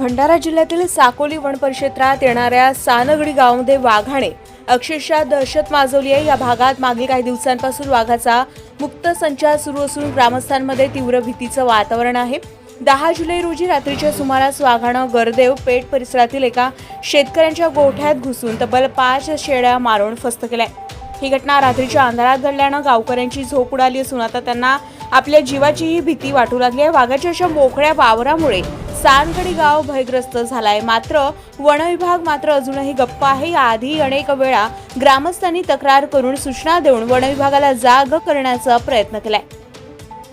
भंडारा जिल्ह्यातील साकोली वन परिक्षेत्रात येणाऱ्या सानगडी गावामध्ये वाघाने अक्षरशः दहशत माजवली आहे. या भागात मागील काही दिवसांपासून वाघाचा मुक्त संचार सुरू असून ग्रामस्थांमध्ये तीव्र भीतीचं वातावरण आहे. दहा जुलै रोजी रात्रीच्या सुमारास वाघानं गरदेव पेठ परिसरातील एका शेतकऱ्यांच्या गोठ्यात घुसून तब्बल पाच शेळ्या मारून फस्त केल्या. ही घटना रात्रीच्या अंधारात घडल्यानं गावकऱ्यांची झोप उडाली असून आता त्यांना आपल्या जीवाचीही भीती वाटू लागली आहे. वाघाच्या अशा मोकळ्या वावरामुळे सानगडी गाव भयग्रस्त झालाय. मात्र वनविभाग मात्र अजूनही गप्प आहे. याआधी अनेक वेळा ग्रामस्थांनी तक्रार करून सूचना देऊन वनविभागाला जाग करण्याचा प्रयत्न केलाय.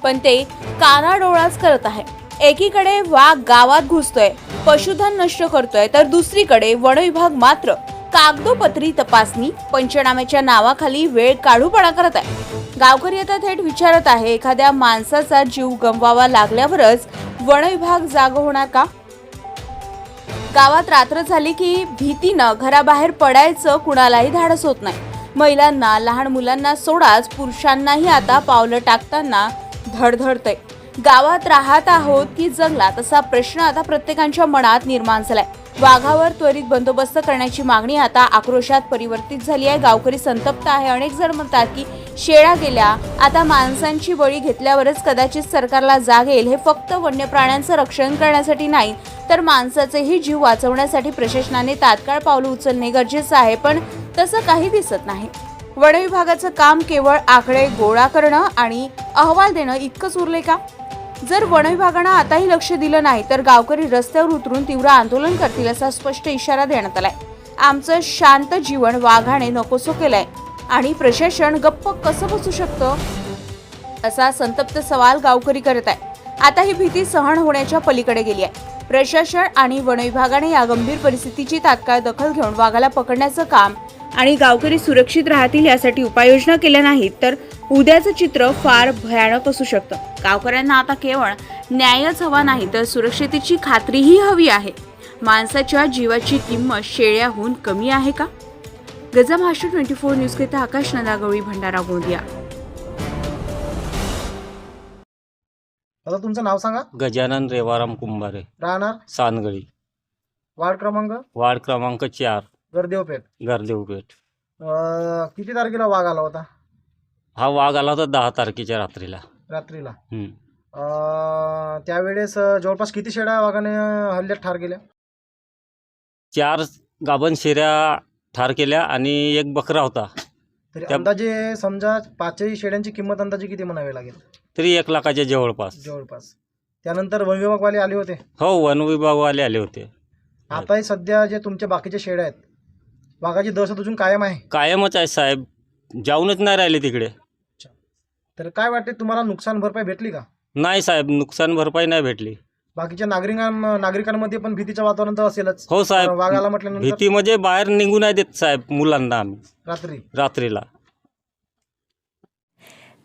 पण ते कानाडोळाच करत आहे. एकीकडे वाघ गावात घुसतोय पशुधन नष्ट करतोय तर दुसरीकडे वनविभाग मात्र कागदोपत्री तपासणी पंचनाम्याच्या नावाखाली वेळ काढूपणा करत आहे. गावकरी आता थेट विचारत आहे एखाद्या माणसाचा जीव गमवावा लागल्यावरच वन विभाग जाग होणार का? गावात रात्र झाली की भीतीनं घराबाहेर पडायचं कुणालाही धाडस होत नाही. महिलांना लहान मुलांना सोडाच पुरुषांनाही आता पावलं टाकताना धडधडतंय. गावात राहत आहोत की जंगलात असा प्रश्न आता प्रत्येकांच्या मनात निर्माण झालाय. वाघावर त्वरित बंदोबस्त करण्याची मागणी आता आक्रोशात परिवर्तित झाली आहे. गावकरी संतप्त आहे. अनेक जण म्हणतात की शेळ्या गेल्या आता माणसांची बळी घेतल्यावरच कदाचित सरकारला जाग येईल. हे फक्त वन्य प्राण्यांचं रक्षण करण्यासाठी नाही तर माणसाचेही जीव वाचवण्यासाठी प्रशासनाने तात्काळ पावलं उचलणे गरजेचं आहे. पण तसं काही दिसत नाही. वन विभागाचं काम केवळ आकडे गोळा करणं आणि अहवाल देणं इतकंच उरले का? जर वन विभागानं आताही लक्ष दिलं नाही तर गावकरी रस्त्यावर उतरून तीव्र आंदोलन करतील असा स्पष्ट इशारा देण्यात आलाय. आमचं शांत जीवन वाघाने नकोसो केलंय. आणि प्रशासन गप्प कसं बसू शकतं? असा संतप्त सवाल गावकरी करत आहे आता ही भीती सहन होण्याच्या पलीकडे गेली आहे. प्रशासन आणि वन विभागाने या गंभीर परिस्थितीची तात्काळ दखल घेऊन वाघाला पकडण्याचं काम आणि गावकरी सुरक्षित राहतील यासाठी उपाययोजना केल्या नाहीत तर उद्याचं चित्र फार भयानक असू शकतं. गावकऱ्यांना आता केवळ न्यायच हवा नाही तर सुरक्षितेची खात्रीही हवी आहे. माणसाच्या जीवाची किंमत शेळ्याहून कमी आहे का? गजा महाराष्ट्र ट्वेंटी फोर न्यूजकरिता आकाश नंदागवळी भंडारा गोंदिया. दादा तुमचं नाव सांगा. गजानन रेवाराम कुंभारे. राहणार? सानगळी वार्ड क्रमांक? वार्ड क्रमांक चार. गर्देवपेठ. गारदेवपेठ. अं, किती तारखेला वाघ आला होता? हा वाघ आला होता दहा तारखेच्या रात्रीला. रात्रीला. हम्म. अं, त्यावेळेस अं, जवळपास किती शेळ्या वाघाने हल्ल्यात ठार केल्या? चार गाभण शेऱ्या ठार केल्या आणि एक बकरा होता. तरी त्या- अंदाजे समजा पाचही शेळ्यांची किंमत अंदाजे किती म्हणावी लागेल? तरी एक लाखाच्या जवळपास. जवळपास. त्यानंतर वन विभागवाले आले होते? हो वन विभागवाले आले होते. आताही सध्या जे तुमचे बाकीचे शेळ्या आहेत वाघाची दहशत अजून कायम आहे? कायमच आहे साहेब. जाऊनच नाही राहिले तिकडे. तर काय वाटते तुम्हाला नुकसान भरपाई भेटली का? नाही साहेब नुकसान भरपाई नाही भेटली. बाकीच्या नागरिकां नागरिकांमध्ये पण भीतीचं वातावरण तर असेलच. हो साहेब वाघाला म्हटल्यानंतर? भीती म्हणजे बाहेर निघू नाही देत साहेब मुलांना आम्ही. रात्री? रात्रीला.